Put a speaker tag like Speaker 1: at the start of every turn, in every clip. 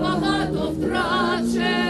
Speaker 1: багато втрачено.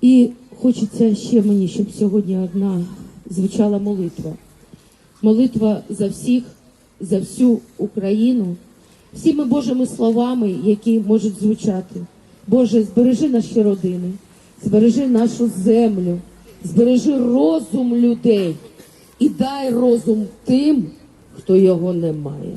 Speaker 2: І хочеться ще мені, щоб сьогодні одна звучала молитва. Молитва за всіх, за всю Україну, всіми Божими словами, які можуть звучати. Боже, збережи наші родини, збережи нашу землю, збережи розум людей і дай розум тим, хто його не має.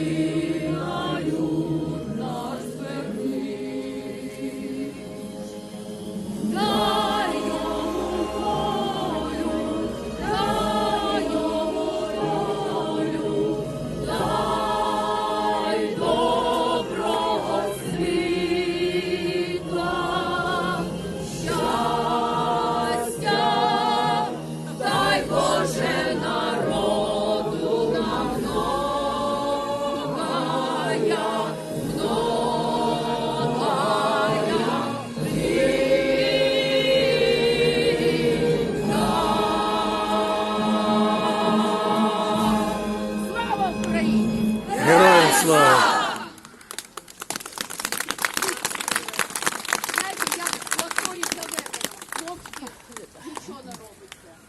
Speaker 3: slow.